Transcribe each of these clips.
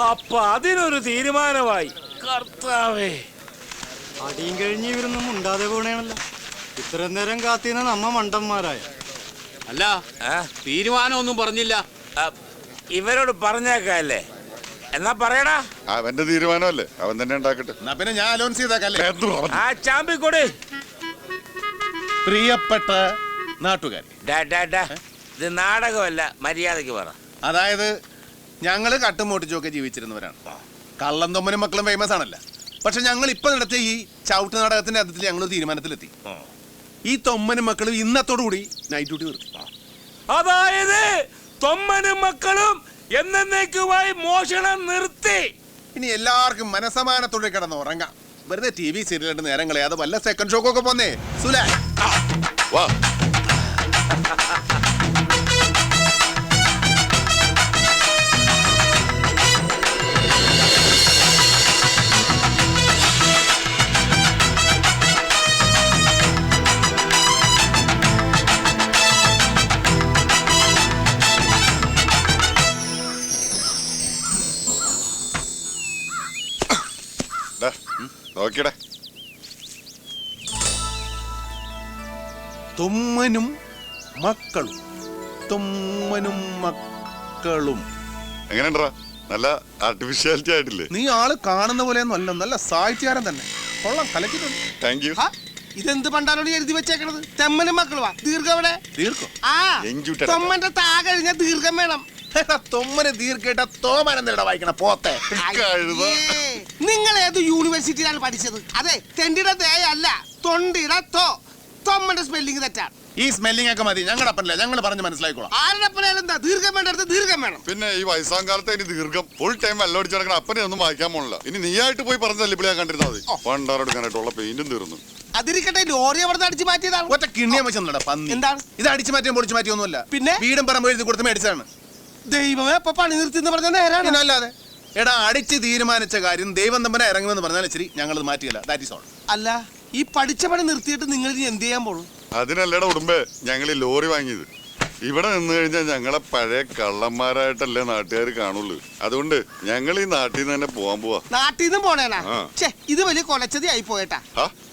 അപ്പൊ അതിനൊരു തീരുമാനമായി. കർത്താവേ. അടിയും കഴിഞ്ഞ് ഇവരൊന്നും ഉണ്ടാതെ പോണേണല്ലോ. ഇത്രയും നേരം കാത്തിരുന്ന നമ്മ മണ്ടന്മാരായ. അല്ല തീരുമാനമൊന്നും പറഞ്ഞില്ല. ഇവരോട് പറഞ്ഞേക്കല്ലേ. എന്നാ പറയടാ. അവന്റെ തീരുമാനമല്ലേ? അവൻ തന്നെ ഉണ്ടാക്കട്ടെ. എന്നാ പിന്നെ ഞാൻ അലോൺസ് ചെയ്തേക്കല്ലേ? ആ ചാമ്പിക്കൊടി പ്രിയപ്പെട്ട നാട്ടുകാരി. ഡാ, ഡാ, ഡാ. ഇത് നാടകമല്ല മര്യാദയ്ക്ക് പറ. അതായത് ഞങ്ങൾ കട്ടും മോട്ടിച്ചുമൊക്കെ ജീവിച്ചിരുന്നവരാണ്. കള്ളം തൊമ്മനും മക്കളും ഫേമസ് ആണല്ല. പക്ഷെ ഞങ്ങൾ ഇപ്പൊ നടത്തിയ ഈ ചവിട്ട് നാടകത്തിന്റെ അർത്ഥത്തിൽ ഞങ്ങൾ തീരുമാനത്തിലെത്തി. ഈ തൊമ്മനും മക്കളും ഇന്നത്തോടുകൂടി നൈറ്റ് ഡ്യൂട്ടി നിർത്തി. അതായത് തൊമ്മനും മക്കളും എന്നേക്കുമായി മോഷണം നിർത്തി. ഇനി എല്ലാവർക്കും മനസമാനത്തോടെ കിടന്ന് ഉറങ്ങാം. വെറുതെ ടി വി സീരിയലിന്റെ നേരം കളയാതെ വല്ല സെക്കൻഡ് ഷോക്കൊക്കെ പോന്നേ. സുലാ വാ. തുമ്മനും മക്കളും. തുമ്മനും മക്കളും. എങ്ങനെയുണ്ടാ നല്ല ആർട്ടിഫിഷ്യാലിറ്റി ആയിട്ടില്ലേ? നീ ആൾ കാണുന്ന പോലെ അല്ല നല്ല സാഹിത്യകാരൻ തന്നെ. കൊള്ളാം കലക്കിട്ടുണ്ട് താങ്ക് യു? ഇതെന്ത് പണ്ടാലോട് എഴുതി വെച്ചേക്കണത്? തെമ്മനും മക്കളുവാ ദീർഘം എവിടെ തീർക്കും ആ തൊമ്മന്റെ താ കഴിഞ്ഞ ദീർഘം വേണം. തൊമ്മന് ദീർഘട്ട തോമനെന്തിടാ വായിക്കണ പോത്തെ. നിങ്ങൾ ഏത് യൂണിവേഴ്സിറ്റിയിലാണ് പഠിച്ചത്? അതെ തെണ്ടിയുടെ തേയല്ല തൊണ്ടിയുടെ തോ. തൊമ്മന്റെ സ്പെല്ലിംഗ് തെറ്റാണ് ഈ സ്മെല്ലിംഗ് ഒക്കെ മതി. ഞങ്ങളുടെ അപ്പനല്ല. ഞങ്ങൾ പറഞ്ഞ് മനസ്സിലാക്കിക്കോളാം ആരുടെ അപ്പനായാലും എന്താ? ദീർഘം വേണ്ടടുത്ത് ദീർഘം വേണം. പിന്നെ ഈ വയസ്സാം കാലത്ത് ഇനി ദീർഘം ഫുൾ ടൈം വെള്ളമടിച്ച് നടക്കണ അപ്പനെ ഒന്നും വായിക്കാൻ പോണില്ല. ഇനി നീയായിട്ട് പോയി പറഞ്ഞ ഞാൻ കണ്ടിരുന്നാൽ മതി. പണ്ടാറെടുക്കാനായിട്ടുള്ള പെയിന്റും തീർന്നു. അതിരിക്കട്ടെ ലോറി അവിടെ അടിച്ചു മാറ്റിയതാണ് ഒറ്റ കിണ്ണിയ വെച്ചെന്നടാ പന്നി. എന്താണ്? ഇത് അടിച്ചു മാറ്റിയും പൊളിച്ചു മാറ്റിയൊന്നുമല്ല. പിന്നെ? വീടും പറമ്പ് എഴുതി കൊടുത്ത് മേടിച്ചാണ് ദൈവമേ അപ്പൊ പണി നിർത്തി എന്ന് പറഞ്ഞ നേരാണ്. അല്ലാതെ. എടാ അടിച്ച് തീരുമാനിച്ച കാര്യം ദൈവം തമ്പനെ ഇറങ്ങുമെന്ന് പറഞ്ഞാൽ ശരി ഞങ്ങൾ മാറ്റിയില്ല. ദാറ്റ് ഇസ് ഓൾ അല്ല ഈ പഠിച്ച പണി നിർത്തിയിട്ട് നിങ്ങൾ ഇനി എന്ത് ചെയ്യാൻ പോണു? അതിനല്ലേടാ ഉടുമ്പേ ഞങ്ങൾ ഈ ലോറി വാങ്ങിയത്. ഇവിടെ നിന്ന് കഴിഞ്ഞാൽ ഞങ്ങളെ പഴയ കള്ളന്മാരായിട്ടല്ലേ നാട്ടുകാർ കാണുള്ളൂ. അതുകൊണ്ട് ഞങ്ങൾ ഈ നാട്ടിൽ നിന്ന് തന്നെ പോവാൻ പോവാ. നാട്ടിൽ നിന്നും പോണേനാ? ഛേ ഇത് വലിയ കൊലച്ചതി ആയി പോയേട്ടാ.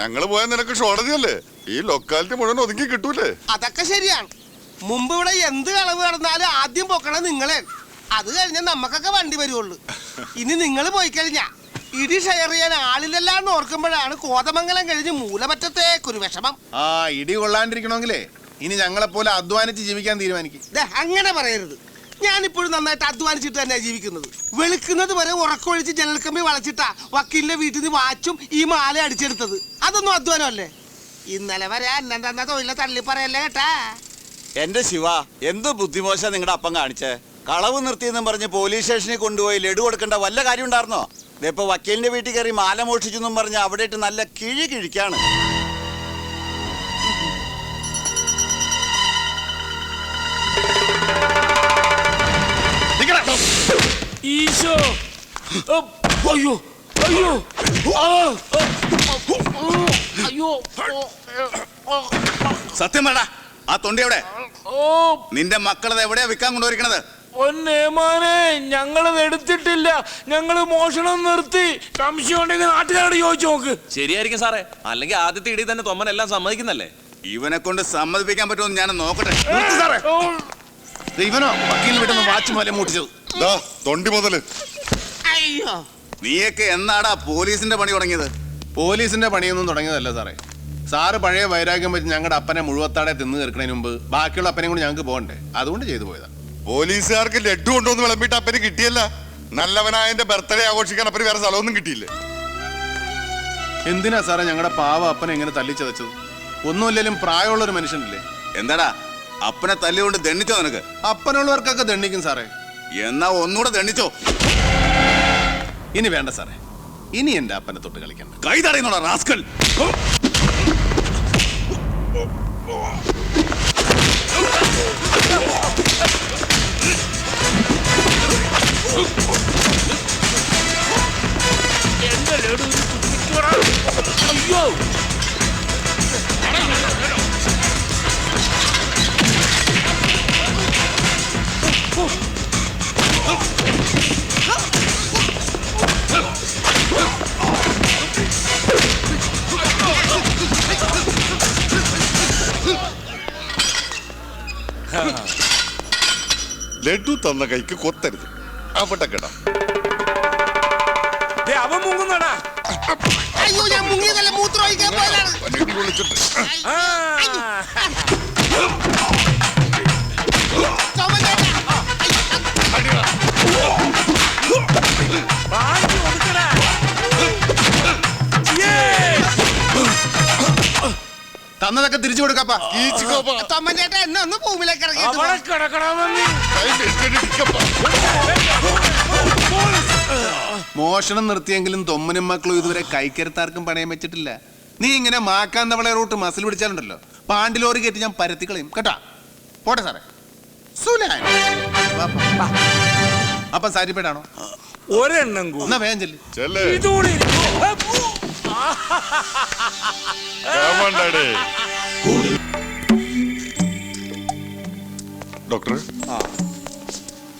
ഞങ്ങൾ പോയാൽ നിനക്ക് ഷോടതിയല്ലേ? ഈ ലൊക്കാലിറ്റി മുഴുവൻ ഒതുക്കി കിട്ടൂലേ? അതൊക്കെ ശരിയാണ്. മുമ്പ് ഇവിടെ എന്ത് കളവ് നടന്നാലും ആദ്യം പൊക്കണത് നിങ്ങളെ അത് കഴിഞ്ഞാൽ നമുക്കൊക്കെ വണ്ടി വരുവുള്ളൂ. ഇനി നിങ്ങൾ പോയി കഴിഞ്ഞാ ഇടി ഷെയർ ചെയ്യാൻ ആളില്ലല്ലാന്ന് ഓർക്കുമ്പോഴാണ് കോതമംഗലം കഴിഞ്ഞ് മൂലമറ്റത്തേക്കൊരു വിഷമം. ആ ഇടി കൊള്ളാണ്ടിരിക്കണമെങ്കിലേ ഇനി ഞങ്ങളെ പോലെ അധ്വാനിച്ച് ജീവിക്കാൻ തീരുമാനിക്കും. ദേ, അങ്ങനെ പറയരുത്. ഞാനിപ്പോഴും നന്നായിട്ട് അധ്വാനിച്ചിട്ട് തന്നെയാണ് ജീവിക്കുന്നത്. വെളുക്കുന്നത് വരെ ഉറക്കമൊഴിച്ച് ജനൽക്കമ്പി വളച്ചിട്ടാ വക്കീലിന്റെ വീട്ടിൽ നിന്ന് വാച്ചും ഈ മാല അടിച്ചെടുത്തത്. അതൊന്നും അധ്വാനമല്ലേ? ഇന്നലെ വരെ അന്നെന്താ തന്ന തൊഴിലെ തള്ളി പറയല്ലേ കേട്ടാ? എന്റെ ശിവ എന്ത് ബുദ്ധിമോശ നിങ്ങളുടെ അപ്പം കാണിച്ചേ? കളവ് നിർത്തിയെന്നും പറഞ്ഞ് പോലീസ് സ്റ്റേഷനിൽ കൊണ്ടുപോയി ലഡു കൊടുക്കേണ്ട വല്ല കാര്യം ഉണ്ടായിരുന്നോ? ഇതിപ്പോ വക്കീലിന്റെ വീട്ടിൽ കയറി മാല മോഷിച്ചു എന്നും പറഞ്ഞ് അവിടെ ഇട്ട് നല്ല കിഴി കിഴിക്കാണ്. ഈശോ. അയ്യോ അയ്യോ. അയ്യോ. സത്യം വേണ്ട ആ തൊണ്ടി എവിടെ? നിന്റെ മക്കളത് എവിടെയാ വിൽക്കാൻ കൊണ്ടുവരിക്കണത്? ഒന്നേമാനെ ഞങ്ങളത് എടുത്തിട്ടില്ല. ഞങ്ങൾ മോഷണം നിർത്തി. സംശയം ഉണ്ടെങ്കിൽ നാട്ടുകാരോട് ചോദിച്ചു നോക്ക്. ശരിയായിരിക്കും സാറേ. അല്ലെങ്കിൽ ആദ്യത്തെ ഇടി തന്നെ തൊമ്മൻ എല്ലാം സമ്മതിക്കുന്നല്ലേ? ഇവനെ കൊണ്ട് സമ്മതിപ്പിക്കാൻ പറ്റുമോ ഞാൻ നോക്കട്ടെ. സാറേ. ദേ ഇവനോ? വക്കീൽ വീട്ടിൽ വാച്ച് മൂലം മൂട്ടിച്ചത്. ദാ തൊണ്ടി മുതൽ. അയ്യോ. നീയൊക്കെ എന്നാടാ പോലീസിന്റെ പണി തുടങ്ങിയത്? പോലീസിന്റെ പണിയൊന്നും തുടങ്ങിയതല്ല സാറേ. സാറ് പഴയ വൈരാഗ്യം വെച്ച് ഞങ്ങളുടെ അപ്പനെ മുഴുവത്താടെ തിന്നു തീർക്കണതിന് മുമ്പ് ബാക്കിയുള്ള അപ്പനെയും കൂടി ഞങ്ങൾക്ക് പോകണ്ടേ? അതുകൊണ്ട് ചെയ്തു പോയതാ. പോലീസുകാർക്ക് ലഡു കൊണ്ടുവന്ന് വിളമ്പിട്ട് അപ്പന് കിട്ടിയല്ല. നല്ലവനായ എന്റെ ബർത്ത്ഡേ ആഘോഷിക്കാൻ അപ്പന് വേറെ സ്ഥലമൊന്നും കിട്ടിയില്ല. എന്തിനാ സാറേ ഞങ്ങളുടെ പാവ അപ്പനെ എങ്ങനെ തല്ലിച്ചതച്ചത്? ഒന്നുമില്ലെങ്കിലും പ്രായമുള്ളൊരു മനുഷ്യനില്ലേ? എന്താടാ? അപ്പനെ തല്ലുകൊണ്ട് ദണ്ണിച്ചോ നിനക്ക്? അപ്പനുള്ളവർക്കൊക്കെ ദണ്ണിക്കും സാറേ. എന്നാ ഒന്നുകൂടെ ദണ്ണിച്ചോ. ഇനി വേണ്ട സാറേ. ഇനി എന്റെ അപ്പനെ തൊട്ട് കളിക്കണ്ട. കൈ തടയുന്നോടാ റാസ്കൽ. എന്റെ ലഡു തന്ന കൈക്ക് കൊത്തരുത്. അവിടെ കിടാം. അവൻ മുങ്ങുന്നടാ. അയ്യോ ഞാൻ മുങ്ങിയത് തന്നതൊക്കെ തിരിച്ചു കൊടുക്കാപ്പാ ചേട്ടാ എന്നെ ഒന്ന് ഭൂമിയിലേക്ക് ഇറങ്ങി മോഷണം നിർത്തിയെങ്കിലും തൊമ്മനും മക്കളും ഇതുവരെ കൈക്കരുത്താർക്കും പണയം വെച്ചിട്ടില്ല. നീ ഇങ്ങനെ മാക്കാന്തവളെ റൂട്ട് മസിൽ പിടിച്ചാലുണ്ടല്ലോ. പാണ്ടിലോറി കയറ്റി ഞാൻ പരത്തി കളയും. കേട്ടാ? പോട്ടെ സാറേ. സുലാൻ. വാ, പോ. വാ. അപ്പം സാരിപ്പേടാണോ ഒരെണ്ണം കൂടി. എന്നാ വേഗം ചെല്ല്. ചെല്ലേ. ഇതുകൂടി കാമണ്ടാടേ ഡോക്ടർ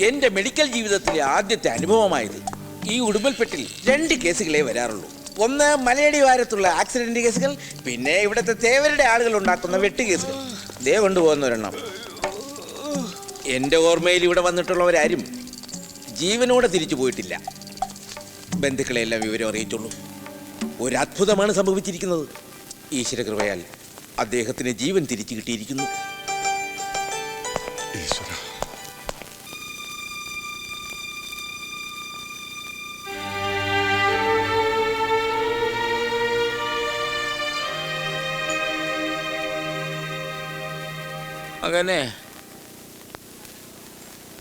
എന്റെ മെഡിക്കൽ ജീവിതത്തിലെ ആദ്യത്തെ അനുഭവമായത് ഈ ഉടുമ്പൽപ്പെട്ടിൽ രണ്ട് കേസുകളെ വരാറുള്ളൂ. ഒന്ന് മലയടി വാരത്തുള്ള ആക്സിഡന്റ് കേസുകൾ പിന്നെ ഇവിടുത്തെ തേവരുടെ ആളുകൾ ഉണ്ടാക്കുന്ന വെട്ട് കേസുകൾ ദേ കൊണ്ടുപോകുന്ന ഒരെണ്ണം. എന്റെ ഓർമ്മയിൽ ഇവിടെ വന്നിട്ടുള്ളവരാരും ജീവനോടെ തിരിച്ചു പോയിട്ടില്ല. ബന്ധുക്കളെല്ലാം വിവരം അറിയിച്ചുള്ളൂ. ഒരു അത്ഭുതമാണ് സംഭവിച്ചിരിക്കുന്നത് ഈശ്വരകൃപയാൽ അദ്ദേഹത്തിന് ജീവൻ തിരിച്ചു കിട്ടിയിരിക്കുന്നു. ഈശ്വര. അങ്ങനെ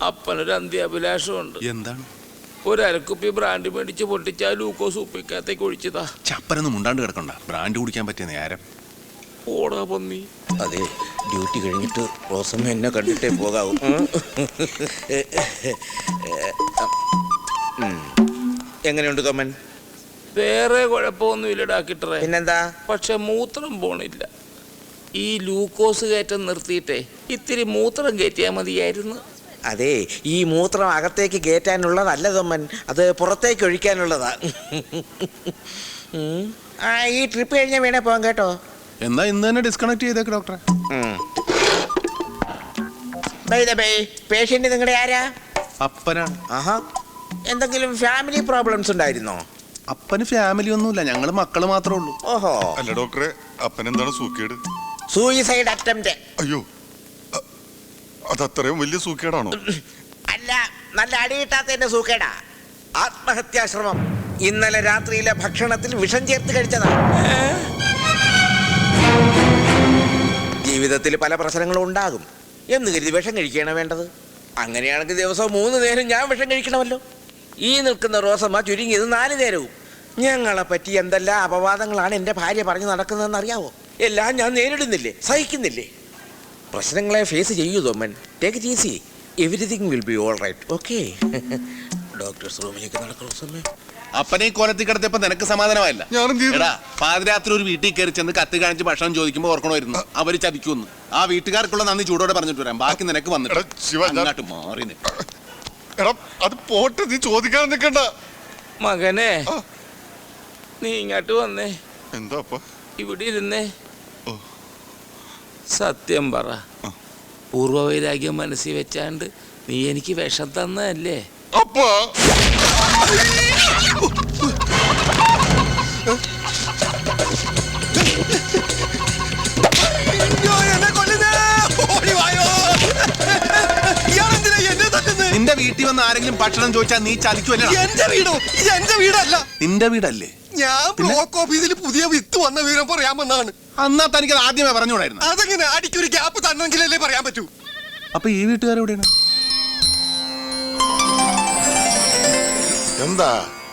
അപ്പനൊരു അന്ത്യാഭിലാഷമുണ്ട്. എന്താണ്? ഒരു അരക്കുപ്പി ബ്രാൻഡ് മേടിച്ച് പൊട്ടിച്ചാൽ ലൂക്കോസ് ഉപ്പിക്കകത്തേക്ക് ഒഴിച്ചതാ. ചപ്പരൊന്നും മുണ്ടാണ്ട് കിടക്കണ്ട. ബ്രാൻഡ് കുടിക്കാൻ പറ്റിയ നേരം. ഓടാ പന്നി. അതെ ഡ്യൂട്ടി കഴിഞ്ഞിട്ട് റോസമ്മ എന്നെ കണ്ടിട്ടേ പോകാവൂ. എങ്ങനെയുണ്ട് കമൻ വേറെ ഇല്ലടാ ഡാക്കിട്ടറെ പിന്നെന്താ? പക്ഷെ മൂത്രം പോണില്ല. ഈ ലൂക്കോസ് കയറ്റം നിർത്തിയിട്ടേ ഇത്തിരി മൂത്രം കയറ്റിയാൽ മതിയായിരുന്നു. അതെ ഈ മൂത്രം അകത്തേക്ക് കയറ്റാനുള്ളതല്ല തമ്മൻ അത് പുറത്തേക്ക് ഒഴിക്കാനുള്ളതാ. ആ ഈ ട്രിപ്പ് കഴിഞ്ഞാൽ വേണേ പോകാം കേട്ടോ. എന്നാ ഇന്ന് തന്നെ ഡിസ്കണക്ട് ചെയ്തേക്ക് ഡോക്ടറെ പേഷ്യന്റ് നിങ്ങളുടെ ആരാ? അപ്പനാണ്. ആഹാ. എന്തെങ്കിലും ഫാമിലി പ്രോബ്ലംസ് ഉണ്ടായിരുന്നോ? അപ്പന് ഫാമിലി ഒന്നുമില്ല ഞങ്ങൾ മക്കൾ മാത്രമേ ഉള്ളൂ. ഓഹോ. അല്ല ഡോക്ടറെ അപ്പനെന്താണ് സൂക്കേട്? സൂയിസൈഡ് അറ്റംപ്റ്റ് അയ്യോ അതത്രയും വലിയ സൂക്കേടാണോ? അല്ല നല്ല അടിയിട്ടാത്തതിന്റെ സൂക്കേടാ. ആത്മഹത്യാശ്രമം. ഇന്നലെ രാത്രിയിലെ ഭക്ഷണത്തിൽ വിഷം ചേർത്ത് കഴിച്ചതാണ്. ജീവിതത്തിൽ പല പ്രശ്നങ്ങളും ഉണ്ടാകും. എന്ന് കരുതി വിഷം കഴിക്കുകയാണ് വേണ്ടത്. അങ്ങനെയാണെങ്കിൽ ദിവസവും മൂന്ന് നേരം ഞാൻ വിഷം കഴിക്കണമല്ലോ. ഈ നിൽക്കുന്ന റോസമ്മ ചുരുങ്ങിയത് നാല് നേരവും. ഞങ്ങളെ പറ്റി എന്തെല്ലാം അപവാദങ്ങളാണ് എന്റെ ഭാര്യ പറഞ്ഞു നടക്കുന്നതെന്ന് അറിയാവോ? എല്ലാം ഞാൻ നേരിടുന്നില്ലേ? സഹിക്കുന്നില്ലേ? പ്രശ്നങ്ങളെ ഫേസ് ചെയ്യൂ Thoman take it easy everything will be all right okay doctors റൂമിലേക്ക് നടക്കുന്ന സമയം അപ്പനെ ഈ കിടത്തിയപ്പോ നിനക്ക് സമാധാനമായില്ല? എടാ പാതിരാത്രി ഒരു വീട്ടിൽ കയറി ചെന്ന് കത്ത് കാണിച്ച് ഭക്ഷണം ചോദിക്കുമ്പോ ഓർക്കണമായിരുന്നു. അവർ ചതിക്കുന്നു ആ വീട്ടുകാർക്കുള്ള നന്ദി ചൂടോടെ പറഞ്ഞിട്ട് വരാം. ബാക്കി നിനക്ക് വന്നിട്ട് മാറി എടാ അത് പോട്ടെ നീ ചോദിക്കാൻ നിൽക്കണ്ട. മകനെ നീ ഇങ്ങോട്ട് വന്നേ. എന്താ അപ്പ? ഇവിടെ ഇരുന്നേ. സത്യം പറ. പൂർവവൈരാഗ്യം മനസ്സിൽ വെച്ചാണ്ട് നീ എനിക്ക് വിഷം തന്നല്ലേ അപ്പ. നിന്റെ വീട്ടിൽ വന്ന് ആരെങ്കിലും ഭക്ഷണം ചോദിച്ചാൽ നീ ചതിക്കുമല്ലോ എന്റെ വീടോ? ഇത് എന്റെ വീടല്ല. നിന്റെ വീടല്ലേ? ഞാൻ ബ്ലോക്ക് ഓഫീസിൽ പുതിയ വിത്ത് വന്ന വിവരം പറയാൻ വന്നാണ് അന്നാ തനിക്ക് അത് ആദ്യമേ പറഞ്ഞുകൂടായിരുന്നു. അതെങ്ങനെ? അടിക്കൊരു ഗ്യാപ്പ് തന്നെങ്കിലല്ലേ പറയാൻ പറ്റൂ? അപ്പൊ ഈ വീട്ടുകാരെവിടെയാണ് എന്താ?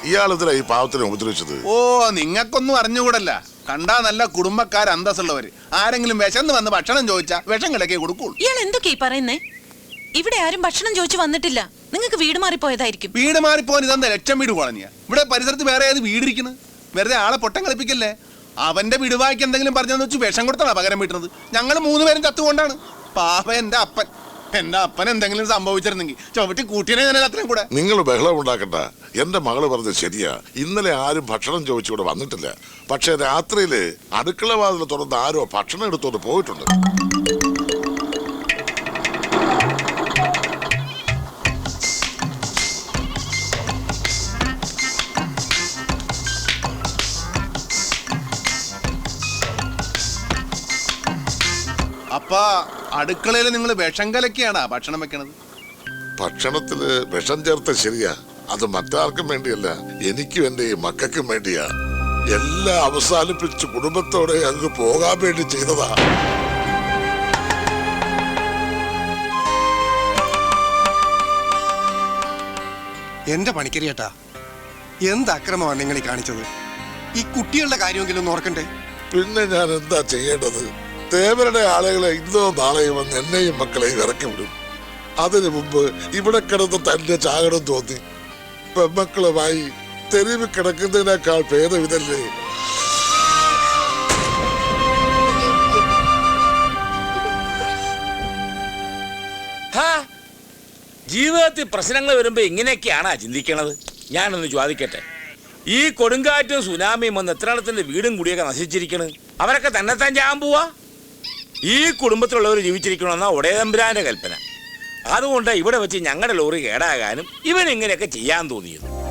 ഇയാളിതിലാ ഈ പാവത്തിനെ ഉപദ്രവിച്ചത്? ഓ നിങ്ങൾക്കൊന്നും അറിഞ്ഞുകൂടല്ല. കണ്ടാ നല്ല കുടുംബക്കാർ അന്തസ്സുള്ളവര്. ആരെങ്കിലും വിശന്ന് വന്ന് ഭക്ഷണം ചോദിച്ചാ വിഷം കിടക്കേ കൊടുക്കുള്ളൂ. ഇയാൾ എന്തൊക്കെ ഈ പറയുന്നേ? ഇവിടെ ആരും ഭക്ഷണം ചോദിച്ചു വന്നിട്ടില്ല. നിങ്ങൾക്ക് വീട് മാറിപ്പോയതായിരിക്കും. വീട് മാറിപ്പോൻ ഇതെന്താ ലക്ഷം വീട് കോളനിയാ? ഇവിടെ പരിസരത്ത് വേറെ ഏത് വീടിരിക്കുന്നത് വെറുതെ ആളെ പൊട്ടം കളിപ്പിക്കല്ലേ? അവന്റെ വിടുവായ്ക്ക് എന്തെങ്കിലും പറഞ്ഞെന്ന് വെച്ച് വിഷം കൊടുത്താണ് പകരം വീട്ടുന്നത്? ഞങ്ങൾ മൂന്നുപേരും ചത്തുകൊണ്ടാണ്. പാപ എന്റെ അപ്പൻ. എന്റെ അപ്പൻ എന്തെങ്കിലും സംഭവിച്ചിരുന്നെങ്കിൽ ചവിട്ടി കൂട്ടിയനെ ഞാൻ അത്രയും കൂടെ. നിങ്ങൾ ബഹളം ഉണ്ടാക്കണ്ട. എന്റെ മകൾ പറഞ്ഞത് ശരിയാ. ഇന്നലെ ആരും ഭക്ഷണം ചോദിച്ചുകൂടെ വന്നിട്ടില്ല. പക്ഷെ രാത്രിയിൽ അടുക്കള വാതിൽ തുറന്ന് ആരോ ഭക്ഷണം എടുത്തോണ്ട് പോയിട്ടുണ്ട്. അപ്പൊ അടുക്കളയിൽ നിങ്ങൾ വിഷം കലക്കിയാണാ ഭക്ഷണം വെക്കണത്? ഭക്ഷണത്തിൽ വിഷം ചേർത്ത ശരിയാ. അത് മറ്റാർക്കും വേണ്ടിയല്ല എനിക്കും എന്റെ ഈ മക്കൾക്കും വേണ്ടിയാ. എല്ലാം അവസാനിപ്പിച്ച് കുടുംബത്തോടെ അങ്ങ് പോകാൻ വേണ്ടി ചെയ്തതാ. എന്റെ പണിക്കരിയേട്ടാ എന്ത് അക്രമമാണ് നിങ്ങൾ ഈ കാണിച്ചത്? ഈ കുട്ടികളുടെ കാര്യമെങ്കിലും ഓർക്കണ്ടേ? പിന്നെ ഞാൻ എന്താ ചെയ്യേണ്ടത്? തേവരുടെ ആളുകളെ ഇന്നോ നാളെയും വന്ന് എന്നെയും മക്കളെയും ഇറക്കി വിടും. അതിനു മുമ്പ് ഇവിടെ കിടന്ന് തന്നെ ചാകണം തോന്നി. പെമ്മക്കളുമായി തെരുവ് കിടക്കുന്നതിനേക്കാൾ ഭേദം ഇതല്ലേ? ജീവിതത്തിൽ പ്രശ്നങ്ങൾ വരുമ്പോ ഇങ്ങനെയൊക്കെയാണാ ചിന്തിക്കണത്? ഞാനൊന്ന് ചോദിക്കട്ടെ. ഈ കൊടുങ്കാറ്റും സുനാമിയും വന്ന് എത്രയാളത്തിന്റെ വീടും കൂടിയൊക്കെ നശിച്ചിരിക്കണ്? അവരൊക്കെ തന്നെത്താൻ ചാകാൻ പോവാ? ഈ കുടുംബത്തിലുള്ളവർ ജീവിച്ചിരിക്കണമെന്ന ഉടയതമ്പുരാന്റെ കൽപ്പന. അതുകൊണ്ട് ഇവിടെ വെച്ച് ഞങ്ങളുടെ ലോറി കേടാകാനും ഇവൻ ഇങ്ങനെയൊക്കെ ചെയ്യാൻ തോന്നിയത്.